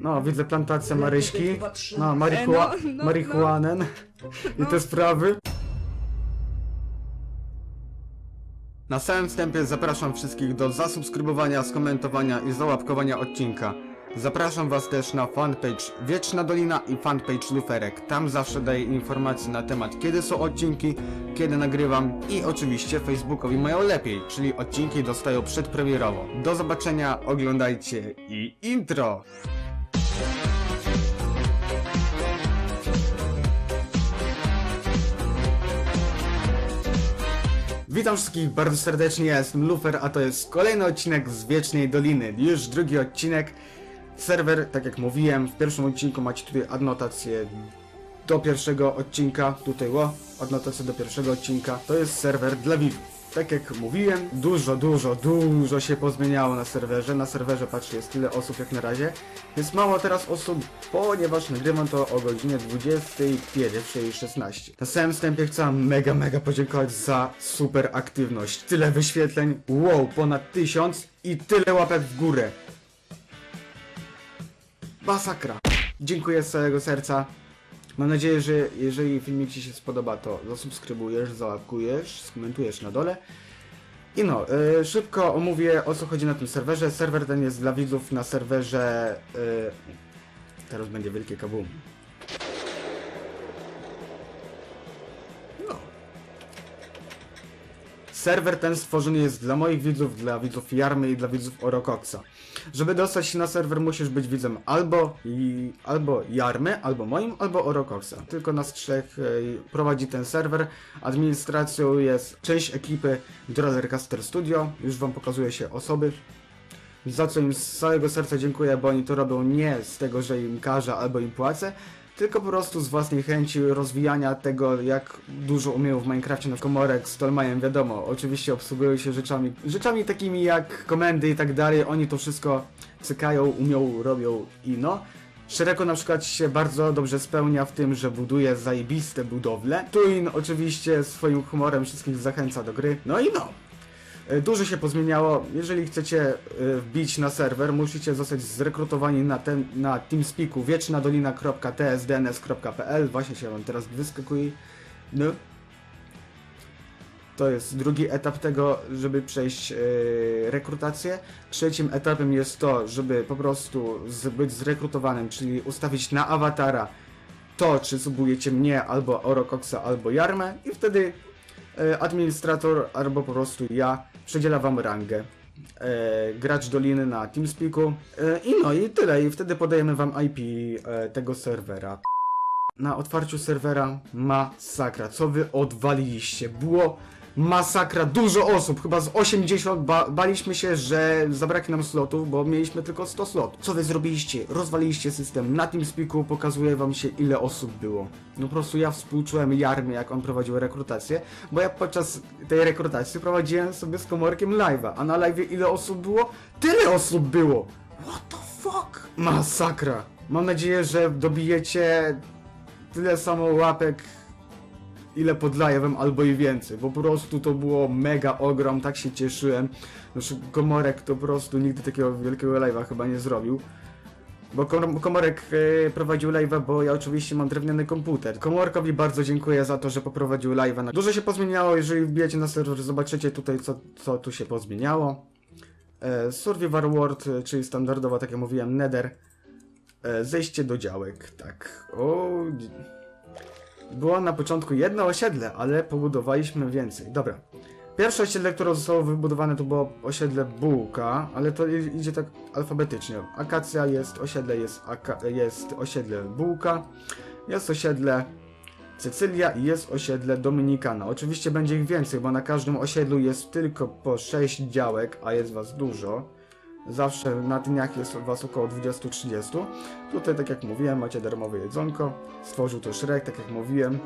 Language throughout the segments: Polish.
No, widzę plantację Maryśki. No, marihuana, E, no, no, marihuanen. I No. te sprawy. Na samym wstępie zapraszam wszystkich do zasubskrybowania, skomentowania i załapkowania odcinka. Zapraszam Was też na fanpage Wieczna Dolina i fanpage Luferek. Tam zawsze daję informacje na temat kiedy są odcinki, kiedy nagrywam i oczywiście Facebookowi mają lepiej, czyli odcinki dostają przedpremierowo. Do zobaczenia, oglądajcie i intro! Witam wszystkich bardzo serdecznie, ja jestem Lufer, a to jest kolejny odcinek z Wiecznej Doliny. Już drugi odcinek. Serwer, tak jak mówiłem, w pierwszym odcinku macie tutaj adnotację do pierwszego odcinka. Tutaj ło, adnotację do pierwszego odcinka. To jest serwer dla widzów. Tak jak mówiłem, dużo, dużo, dużo się pozmieniało na serwerze. Na serwerze, patrzcie, jest tyle osób jak na razie. Jest mało teraz osób, ponieważ nagrywam to o godzinie 21.16. Na samym wstępie chcę mega, mega podziękować za super aktywność. Tyle wyświetleń, wow, ponad tysiąc i tyle łapek w górę. Masakra. Dziękuję z całego serca. Mam nadzieję, że jeżeli filmik Ci się spodoba, to zasubskrybujesz, załapkujesz, skomentujesz na dole. I no, y, szybko omówię o co chodzi na tym serwerze. Serwer ten jest dla widzów na serwerze. y, teraz będzie wielkie kabum. No. Serwer ten stworzony jest dla moich widzów, dla widzów Jarmy i dla widzów Orokoxa. Żeby dostać się na serwer musisz być widzem albo, i, albo Jarmy, albo moim, albo Orokoxa. Tylko nas trzech e, prowadzi ten serwer. Administracją jest część ekipy Drollercaster Studio. Już wam pokazuje się osoby. Za co im z całego serca dziękuję, bo oni to robią nie z tego, że im każę albo im płacę, tylko po prostu z własnej chęci rozwijania tego, jak dużo umieją w Minecrafcie na komorek z Tolmajem, wiadomo, oczywiście obsługują się rzeczami, rzeczami takimi jak komendy i tak dalej, oni to wszystko cykają, umią, robią i no. Szereko na przykład się bardzo dobrze spełnia w tym, że buduje zajebiste budowle. Tuin oczywiście swoim humorem wszystkich zachęca do gry. No i no. E, Dużo się pozmieniało. Jeżeli chcecie e, wbić na serwer, musicie zostać zrekrutowani na, ten, na TeamSpeaku wiecznadolina.tsdns.pl Właśnie się wam teraz wyskakuje. No. To jest drugi etap tego, żeby przejść e, rekrutację. Trzecim etapem jest to, żeby po prostu być zrekrutowanym, czyli ustawić na awatara to, czy subujecie mnie, albo Orocoxa, albo Jarmę i wtedy administrator albo po prostu ja przedziela wam rangę. E, gracz Doliny na TeamSpeaku e, i no i tyle i wtedy podajemy wam IP e, tego serwera. Na otwarciu serwera masakra, co wy odwaliliście? Było masakra, dużo osób, chyba z 80 ba baliśmy się, że zabraknie nam slotów, bo mieliśmy tylko 100 slotów. Co wy zrobiliście? Rozwaliliście system. Na TeamSpeaku pokazuje wam się ile osób było. No po prostu ja współczułem Jarmie, jak on prowadził rekrutację, bo ja podczas tej rekrutacji prowadziłem sobie z komórkiem live'a, a na live'ie ile osób było? Tyle osób było! What the fuck? Masakra! Mam nadzieję, że dobijecie tyle samo łapek ile podlaję wam albo i więcej, po prostu to było mega ogrom, tak się cieszyłem. Znaczy Komorek to po prostu nigdy takiego wielkiego live'a chyba nie zrobił. Bo Kom- Komorek e, prowadził live'a, bo ja oczywiście mam drewniany komputer. Komorkowi bardzo dziękuję za to, że poprowadził live'a. Dużo się pozmieniało, jeżeli wbijecie na serwer, zobaczycie tutaj co, co tu się pozmieniało. E, Survivor World, e, czyli standardowo, tak jak mówiłem, Nether. Zejście do działek, tak. O, było na początku jedno osiedle, ale pobudowaliśmy więcej. Dobra. Pierwsze osiedle, które zostało wybudowane, to było osiedle Bułka, ale to idzie tak alfabetycznie. Akacja jest, osiedle jest, aka, jest osiedle Bułka, jest osiedle Cecylia i jest osiedle Dominikana. Oczywiście będzie ich więcej, bo na każdym osiedlu jest tylko po 6 działek, a jest was dużo. Zawsze na dniach jest was około 20-30. Tutaj, tak jak mówiłem, macie darmowe jedzonko. Stworzył to Shrek, tak jak mówiłem.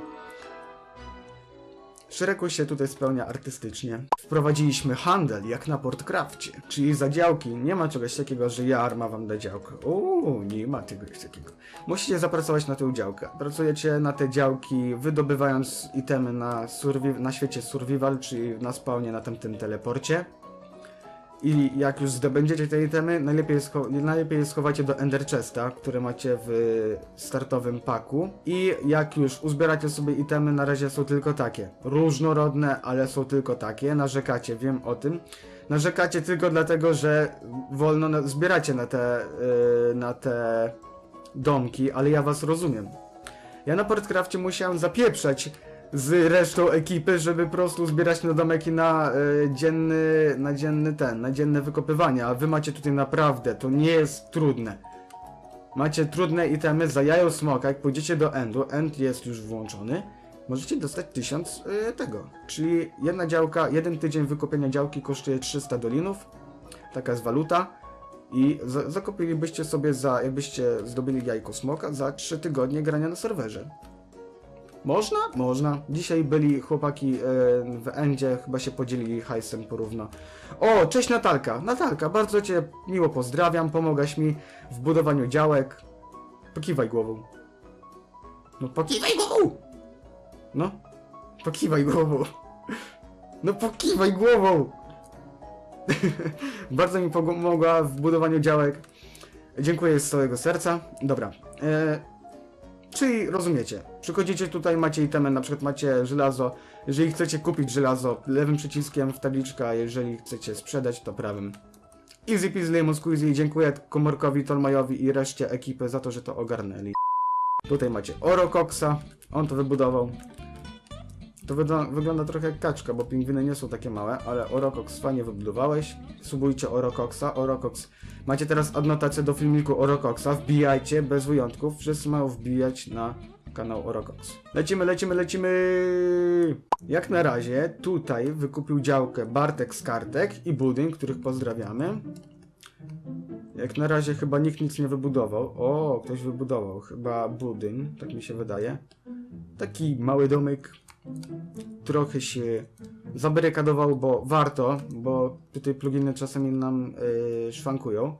Shreku się tutaj spełnia artystycznie. Wprowadziliśmy handel, jak na Portcrafcie. Czyli za działki nie ma czegoś takiego, że ja arma wam da działkę. Uuu, nie ma czegoś takiego. Musicie zapracować na tę działkę. Pracujecie na te działki, wydobywając itemy na, na świecie survival, czyli na spawnie na tamtym teleporcie. I jak już zdobędziecie te itemy, najlepiej scho- najlepiej je schowajcie do Ender Chesta, które macie w startowym paku. I jak już uzbieracie sobie itemy, na razie są tylko takie. Różnorodne, ale są tylko takie. Narzekacie, wiem o tym. Narzekacie tylko dlatego, że wolno na- zbieracie na te, yy, na te domki, ale ja was rozumiem. Ja na Portcrafcie musiałem zapieprzać z resztą ekipy, żeby po prostu zbierać na domek i na e, dzienny, na dzienny ten, na dzienne wykopywanie, a wy macie tutaj naprawdę, to nie jest trudne. Macie trudne itemy za jajo smoka, jak pójdziecie do endu, end jest już włączony, możecie dostać 1000 e, tego. Czyli jedna działka, jeden tydzień wykopienia działki kosztuje 300 dolinów, taka jest waluta. I za, zakupilibyście sobie za, jakbyście zdobyli jajko smoka, za 3 tygodnie grania na serwerze. Można? Można. Dzisiaj byli chłopaki e, w Endzie, chyba się podzielili hajsem porówno. O, cześć Natalka. Natalka, bardzo cię miło pozdrawiam, pomagasz mi w budowaniu działek. Pokiwaj głową. No pokiwaj głową! No, pokiwaj głową. No pokiwaj głową! bardzo mi pomogła w budowaniu działek. Dziękuję z całego serca. Dobra. E, Czyli rozumiecie, przychodzicie tutaj, macie itemy, na przykład macie żelazo. Jeżeli chcecie kupić żelazo, lewym przyciskiem w tabliczka, jeżeli chcecie sprzedać, to prawym. Easy peasy lemon squeezy, dziękuję Komorkowi, Tolmajowi i reszcie ekipy za to, że to ogarnęli. Tutaj macie Orocoxa, on to wybudował. To wygląda, wygląda trochę jak kaczka, bo pingwiny nie są takie małe, ale Orocox fajnie wybudowałeś. Subujcie Orocoxa, Orocox. Macie teraz adnotację do filmiku Orocoxa, wbijajcie bez wyjątków, wszyscy mają wbijać na kanał Orocox. Lecimy, lecimy, lecimy! Jak na razie tutaj wykupił działkę Bartek z kartek i budyń, których pozdrawiamy. Jak na razie chyba nikt nic nie wybudował. O, ktoś wybudował chyba budyń, tak mi się wydaje. Taki mały domek, trochę się zabarykadował, bo warto, bo tutaj pluginy czasami nam yy, szwankują.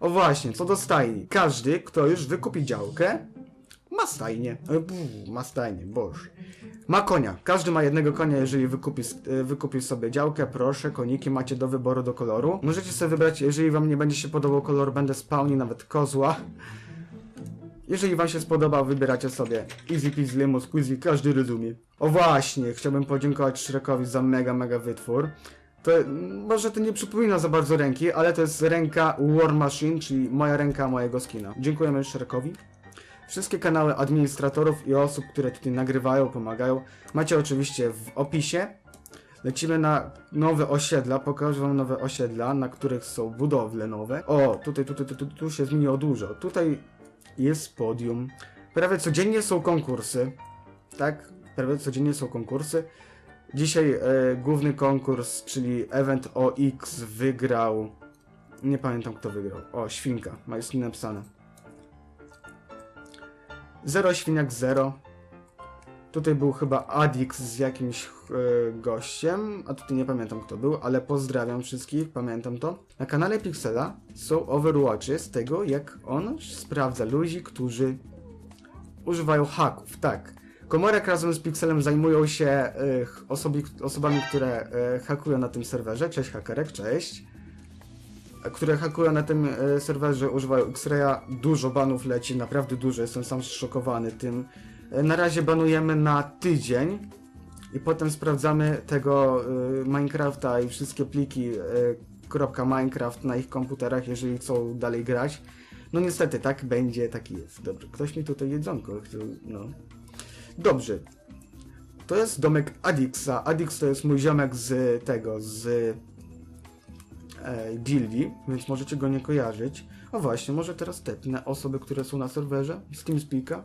O właśnie, co do stajni. Każdy, kto już wykupi działkę, ma stajnię. E, buu, ma stajnię, boż. Ma konia. Każdy ma jednego konia, jeżeli wykupi, e, wykupi sobie działkę. Proszę, koniki macie do wyboru do koloru. Możecie sobie wybrać, jeżeli wam nie będzie się podobał kolor, będę spałni nawet kozła. Jeżeli wam się spodoba, wybieracie sobie Easy Peasy Lemon Squeezy, każdy rozumie. O właśnie, chciałbym podziękować Shrekowi za mega, mega wytwór. To może to nie przypomina za bardzo ręki, ale to jest ręka War Machine, czyli moja ręka mojego skina. Dziękujemy Shrekowi. Wszystkie kanały administratorów i osób, które tutaj nagrywają, pomagają, macie oczywiście w opisie. Lecimy na nowe osiedla, pokażę wam nowe osiedla, na których są budowle nowe. O, tutaj, tutaj, tu, tu, tu się zmieniło dużo. Tutaj jest podium. Prawie codziennie są konkursy. Tak? Prawie codziennie są konkursy. Dzisiaj e, główny konkurs, czyli Event OX wygrał. Nie pamiętam kto wygrał. O, świnka. Ma jest napisane. Zero świniak zero. Tutaj był chyba Adix z jakimś e, gościem, a tutaj nie pamiętam kto był, ale pozdrawiam wszystkich, pamiętam to. Na kanale Pixela są Overwatchy z tego, jak on sprawdza ludzi, którzy używają haków, tak. Komorek razem z Pixelem zajmują się ch- osobi, osobami, które e, hakują na tym serwerze. Cześć hakerek, cześć. Które hakują na tym serwerze, używają X-Raya. Dużo banów leci, naprawdę dużo, jestem sam zszokowany tym. Na razie banujemy na tydzień i potem sprawdzamy tego y, Minecrafta i wszystkie pliki y, Minecraft na ich komputerach, jeżeli chcą dalej grać. No niestety, tak będzie, taki jest. Dobrze, ktoś mi tutaj jedzonko no. Dobrze. To jest domek Adixa. Adix to jest mój ziomek z tego, z e, gildii, więc możecie go nie kojarzyć. O właśnie, może teraz tepnę osoby, które są na serwerze z TeamSpeaka.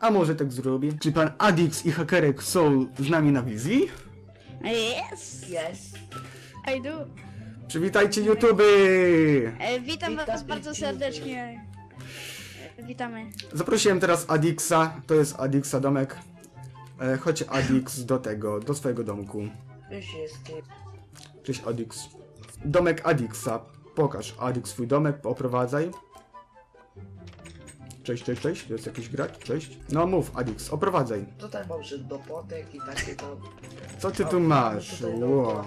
A może tak zrobię? Czy pan Adix i hakerek są z nami na wizji? Yes, Yes. I do. Przywitajcie YouTube! E, witam was bardzo serdecznie. E, witamy. Zaprosiłem teraz Adixa, to jest Adixa domek. E, chodź Adix do tego, do swojego domku. Już jest. Cześć Adix. Domek Adixa. Pokaż Adix swój domek, oprowadzaj. Cześć, cześć, cześć. Jest jakiś gracz? Cześć. No mów Adix, oprowadzaj. Tutaj mam że do potek i takie tam. Co ty tu masz? naokoło.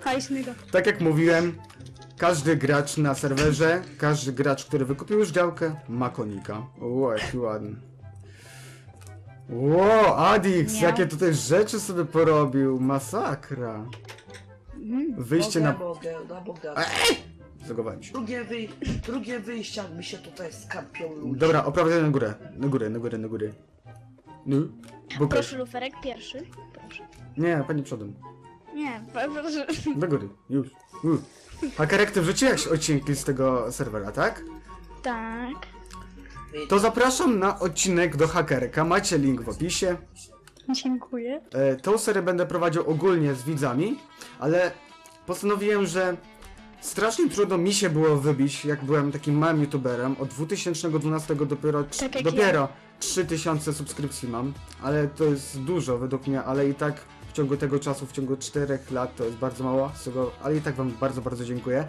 Hajsnego. Tak jak mówiłem, każdy gracz na serwerze, każdy gracz, który wykupił już działkę, ma konika. Ło, jaki ładny. Ło, Adix, Miał. jakie tutaj rzeczy sobie porobił, masakra. Mhm. Wyjście mogę, na... mogę, no mogę. Zagowałem się. Drugie, wyj drugie wyjście, jak mi się tutaj skampią ludzie. Dobra, oprawiaj na górę, na górę, na górę, na górę. No. Proszę luferek, pierwszy. Proszę. Nie, pani przodem. Nie, proszę. Do góry, już. już. Hakerek, ty wrzuciłeś odcinki z tego serwera, tak? Tak. To zapraszam na odcinek do Hakerka, macie link w opisie. Dziękuję. E, tą serię będę prowadził ogólnie z widzami, ale postanowiłem, że strasznie trudno mi się było wybić, jak byłem takim małym youtuberem. Od 2012 dopiero, Tak jak dopiero 3000 subskrypcji mam, ale to jest dużo według mnie, ale i tak w ciągu tego czasu, w ciągu 4 lat to jest bardzo mało, z tego, ale i tak wam bardzo, bardzo dziękuję.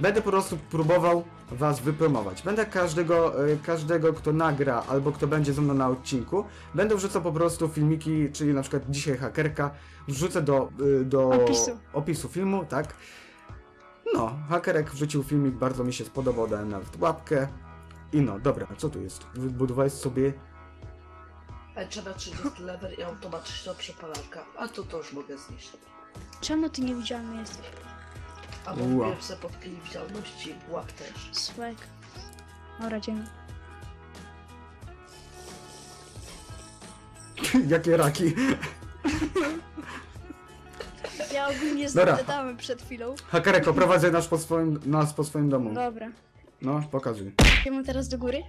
Będę po prostu próbował was wypromować. Będę każdego, e, każdego, kto nagra albo kto będzie ze mną na odcinku, będę wrzucał po prostu filmiki, czyli na przykład dzisiaj hakerka, wrzucę do, y, do Opisu. opisu filmu, tak? No, hakerek wrzucił filmik, bardzo mi się spodobał, dałem nawet łapkę. I no, dobra, co tu jest? Wybudowałeś sobie... E, Trzeba 30 level i automatyczna przepalarka. A to to już mogę zniszczyć. Czemu ty niewidzialny jesteś? A Ua. mówiłem sobie pod widzialności, łap też. Swag. Dobra, dzięki. Jakie raki? Ja ogólnie Dobra. przed chwilą. Hakerek, oprowadzaj nas po swoim, nas po swoim domu. Dobra. No, pokazuj. Idziemy teraz do góry.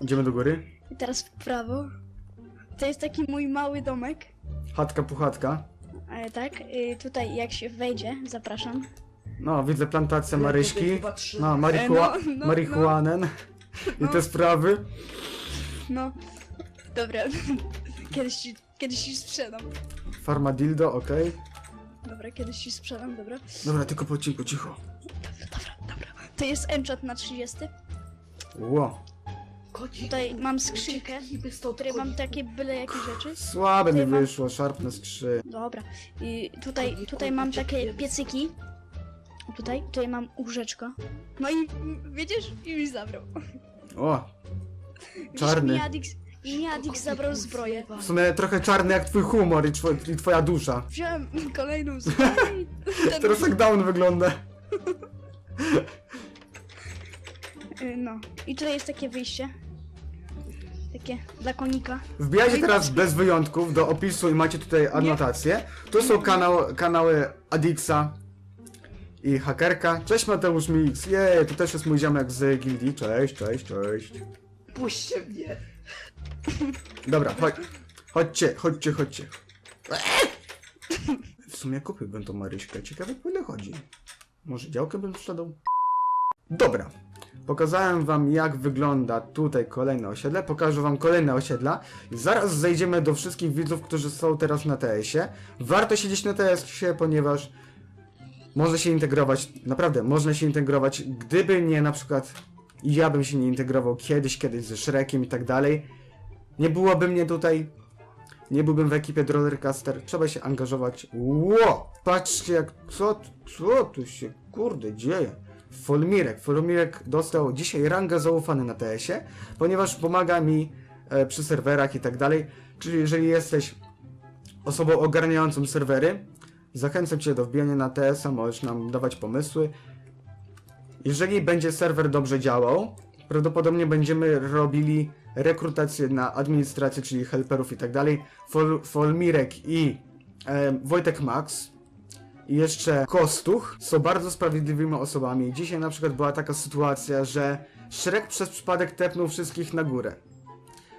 Idziemy do góry. I teraz w prawo. To jest taki mój mały domek. Chatka puchatka. E, tak, y, tutaj jak się wejdzie, zapraszam. No, widzę plantację Ja Maryśki. tutaj chyba trzy- No, marihuła... E, no, no, marihuanen. I No. te sprawy. No. Dobra. Kiedyś ci, kiedyś ci sprzedam. Farma dildo, okej. Dobra, kiedyś ci sprzedam, dobra. Dobra, tylko po cichu, cicho. Dobra, dobra. To jest enchant na 30. Ło. Tutaj mam skrzynkę, w której mam takie byle jakie rzeczy. Słabe mi Tutaj mam- wyszło, szarpne skrzy. Dobra. I tutaj, tutaj mam takie piecyki. Tutaj, tutaj mam łóżeczko. No i mm, widzisz? I mi zabrał. O, Widzisz, Czarny. Mi Adix, i mi Adix zabrał zbroję. w sumie trochę czarny jak twój humor i, two, i twoja dusza. Wziąłem kolejną zbroję i ten... Teraz jak down wygląda. Y, No. I tutaj jest takie wyjście. Takie dla konika. Wbijajcie No teraz bez wyjątków do opisu i macie tutaj anotacje. Tu są kanał, kanały Adixa i Hakerka. Cześć Mateusz Mix, jej, to też jest mój ziomek z gildii. Cześć, cześć, cześć. Puśćcie mnie. Dobra, chodź, chodźcie, chodźcie, chodźcie. W sumie kupiłbym tą Maryśkę, ciekawe po ile chodzi. Może działkę bym sprzedał? Dobra, pokazałem wam jak wygląda tutaj kolejne osiedle, pokażę wam kolejne osiedla. Zaraz zejdziemy do wszystkich widzów, którzy są teraz na TS-ie. Warto siedzieć na TS-ie, ponieważ można się integrować, naprawdę, można się integrować, gdyby nie na przykład ja bym się nie integrował kiedyś, kiedyś ze Shrekiem i tak dalej, nie byłoby mnie tutaj, nie byłbym w ekipie Rollercaster, trzeba się angażować. Ło! Patrzcie jak, co, co tu się kurde dzieje? Folmirek. Folmirek dostał dzisiaj rangę zaufany na TS-ie, ponieważ pomaga mi e, przy serwerach i tak dalej. Czyli jeżeli jesteś osobą ogarniającą serwery, zachęcam Cię do wbijania na TS-a, możesz nam dawać pomysły. Jeżeli będzie serwer dobrze działał, prawdopodobnie będziemy robili rekrutację na administrację, czyli helperów i tak dalej. Fol, Folmirek i e, Wojtek Max i jeszcze Kostuch są bardzo sprawiedliwymi osobami. Dzisiaj na przykład była taka sytuacja, że Shrek przez przypadek tepnął wszystkich na górę.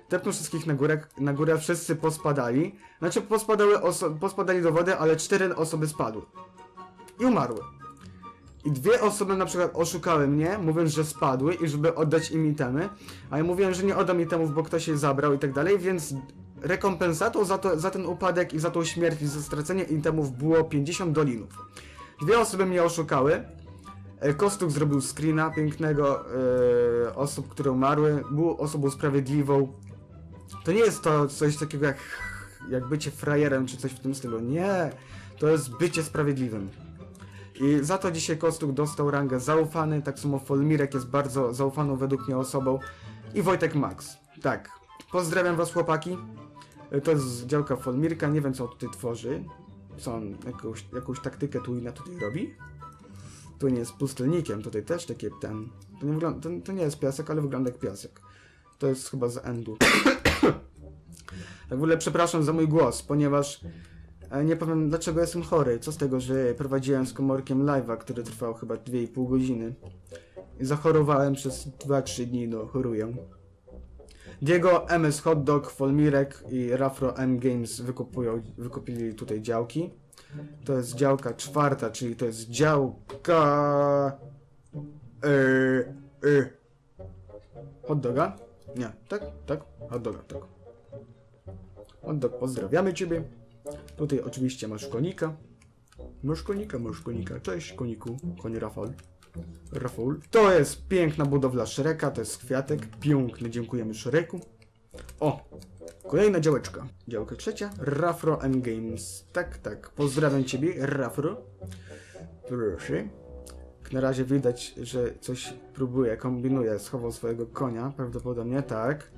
Tepnął wszystkich na górę, na górę wszyscy pospadali. Znaczy pospadały pospadali do wody, ale cztery osoby spadły. I umarły. I dwie osoby na przykład oszukały mnie, mówiąc, że spadły i żeby oddać im itemy, a ja mówiłem, że nie oddam itemów, bo ktoś je zabrał i tak dalej, więc rekompensatą za, to, za ten upadek i za tą śmierć i za stracenie itemów było 50 dolinów. Dwie osoby mnie oszukały. E, Kostuk zrobił screena pięknego e, osób, które umarły. Był osobą sprawiedliwą. To nie jest to coś takiego jak, jak bycie frajerem czy coś w tym stylu. Nie, to jest bycie sprawiedliwym. I za to dzisiaj Kostuk dostał rangę zaufany, tak samo Folmirek jest bardzo zaufaną według mnie osobą i Wojtek Max. Tak, pozdrawiam was chłopaki. To jest działka Folmirka, nie wiem co on tutaj tworzy. Co on, jakąś, jakąś taktykę tu i na tutaj robi? Tu nie jest pustelnikiem, tutaj też takie ten... To nie, wygląda, to, to nie jest piasek, ale wygląda jak piasek. To jest chyba z endu. tak w ogóle przepraszam za mój głos, ponieważ nie powiem dlaczego jestem chory. Co z tego, że prowadziłem z komorkiem live'a, który trwał chyba 2,5 godziny. Zachorowałem przez 2-3 dni, no choruję. Diego, MS Hotdog, Folmirek i Rafro M Games wykupują, wykupili tutaj działki. To jest działka czwarta, czyli to jest działka... Yy, yy. Hot doga? Nie, tak, tak, hot doga, tak. Hot dog, pozdrawiamy Ciebie. Tutaj oczywiście masz konika. Masz konika, masz konika. Cześć koniku, konie Rafał. Rafał. To jest piękna budowla Shreka, to jest kwiatek. Piękny, dziękujemy Shreku. O, kolejna działeczka. Działka trzecia, Rafro M Games. Tak, tak, pozdrawiam Ciebie, Rafro. Proszę. Na razie widać, że coś próbuje, kombinuje, schował swojego konia, prawdopodobnie tak.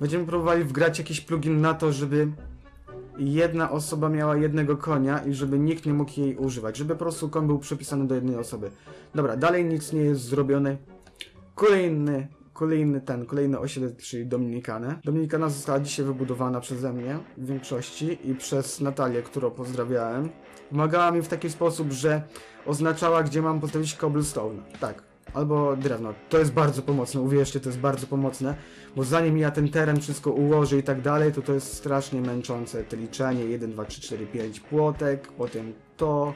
Będziemy próbowali wgrać jakiś plugin na to, żeby jedna osoba miała jednego konia i żeby nikt nie mógł jej używać, żeby po prostu koń był przypisany do jednej osoby. Dobra, dalej nic nie jest zrobione. Kolejny, kolejny ten, kolejny osiedle, czyli Dominikanę. Dominikana została dzisiaj wybudowana przeze mnie w większości i przez Natalię, którą pozdrawiałem. Pomagała mi w taki sposób, że oznaczała, gdzie mam postawić cobblestone. Tak. Albo drewno. To jest bardzo pomocne, uwierzcie, to jest bardzo pomocne, bo zanim ja ten teren wszystko ułożę i tak dalej, to to jest strasznie męczące. Te liczenie 1, 2, 3, 4, 5 płotek, potem to.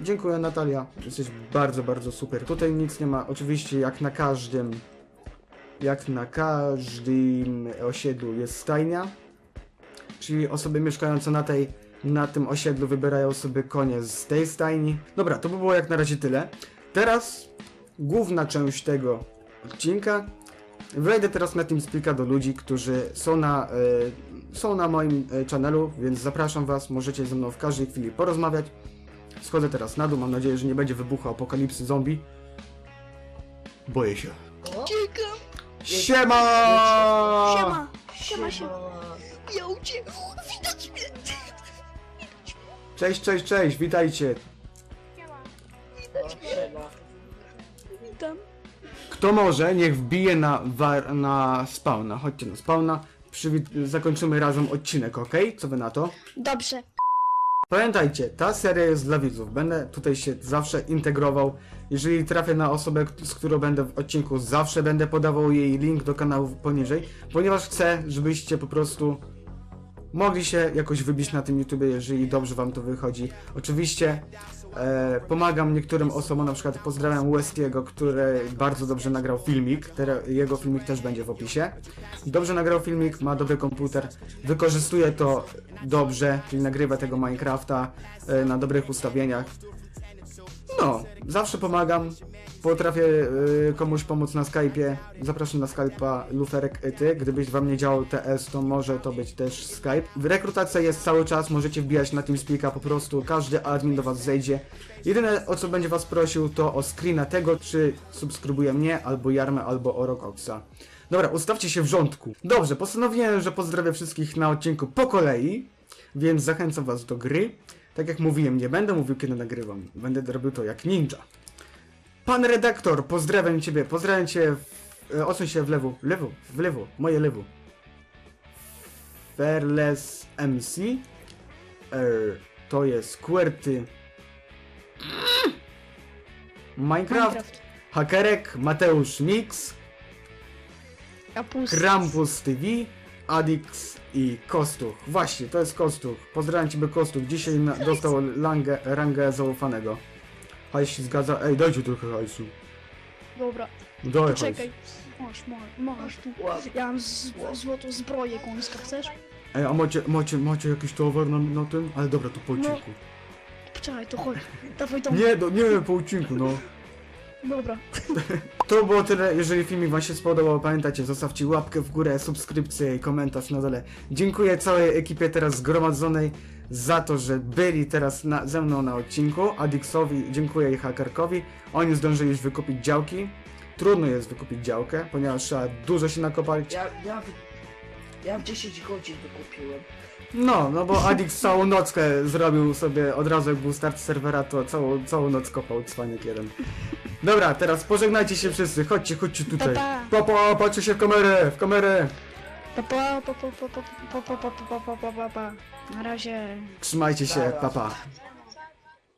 Dziękuję Natalia, jesteś bardzo, bardzo super. Tutaj nic nie ma, oczywiście jak na każdym, jak na każdym osiedlu jest stajnia, czyli osoby mieszkające na tej, na tym osiedlu wybierają sobie konie z tej stajni. Dobra, to by było jak na razie tyle. Teraz główna część tego odcinka. Wejdę teraz na TeamSpeak'a do ludzi, którzy są na, e, są na moim e, channelu, więc zapraszam was, możecie ze mną w każdej chwili porozmawiać. Schodzę teraz na dół, mam nadzieję, że nie będzie wybuchu apokalipsy zombie. Boję się. Uciekam. Siema. Siema, siema. siema. Ja uciekam. Widać mnie. Cześć, cześć, cześć, witajcie. Kto może, niech wbije na, war, na spawna. Chodźcie na spawna. Przywit- zakończymy razem odcinek, ok? Co wy na to? Dobrze. Pamiętajcie, ta seria jest dla widzów. Będę tutaj się zawsze integrował. Jeżeli trafię na osobę, k- z którą będę w odcinku, zawsze będę podawał jej link do kanału poniżej, ponieważ chcę, żebyście po prostu mogli się jakoś wybić na tym YouTube, jeżeli dobrze wam to wychodzi. Oczywiście e, pomagam niektórym osobom, na przykład pozdrawiam Westiego, który bardzo dobrze nagrał filmik, jego filmik też będzie w opisie. Dobrze nagrał filmik, ma dobry komputer, wykorzystuje to dobrze, czyli nagrywa tego Minecrafta e, na dobrych ustawieniach. No, zawsze pomagam. Potrafię y, komuś pomóc na Skype'ie. Zapraszam na Skype'a Luferek Ety. Gdybyś wam nie działał TS, to może to być też Skype. Rekrutacja jest cały czas, możecie wbijać na TeamSpeak'a po prostu. Każdy admin do was zejdzie. Jedyne o co będzie was prosił to o screena tego, czy subskrybuje mnie, albo Jarmę, albo Orokoxa. Dobra, ustawcie się w rządku. Dobrze, postanowiłem, że pozdrowię wszystkich na odcinku po kolei, więc zachęcam was do gry. Tak jak mówiłem, nie będę mówił kiedy nagrywam. Będę robił to jak ninja. Pan redaktor, pozdrawiam ciebie, pozdrawiam cię. W, e, odsuń się w lewo, w lewo, w lewo, moje lewo. Fairless MC. E, to jest QWERTY. Minecraft. Minecraft. Hakerek, Mateusz Mix, Kapust. Krampus TV, Adix i Kostuch. Właśnie, to jest Kostuch. Pozdrawiam Ciebie Kostuch. Dzisiaj na, dostał langę, rangę zaufanego. Hajs się zgadza. Ej, dajcie trochę hajsu. Dobra. Daj hajs. Czekaj. Masz, masz, masz tu. Ja mam z, złotą zbroję końską, chcesz? Ej, a macie, macie, macie jakiś towar na, na tym? Ale dobra, to po No. odcinku. Poczekaj, to chodź. Dawaj to. Nie, no, nie, po odcinku, no. Dobra. To było tyle, jeżeli filmik wam się spodobał, pamiętajcie, zostawcie łapkę w górę, subskrypcję i komentarz na dole. Dziękuję całej ekipie teraz zgromadzonej za to, że byli teraz na, ze mną na odcinku. Adixowi dziękuję i hakerkowi. Oni zdążyli już wykupić działki. Trudno jest wykupić działkę, ponieważ trzeba dużo się nakopalić. Ja, ja, ja w 10 godzin wykupiłem. No, no bo Adix całą nockę zrobił sobie, od razu jak był start serwera, to całą, całą noc kopał cwaniek jeden. Dobra, teraz pożegnajcie się wszyscy, chodźcie, chodźcie tutaj. Pa, Pa, pa, patrzcie się w kamerę, w kamerę. Pa, pa, pa, pa, pa, pa, pa, pa, pa, pa, pa, pa, pa, pa. Na razie. Trzymajcie się, Dobra. pa pa.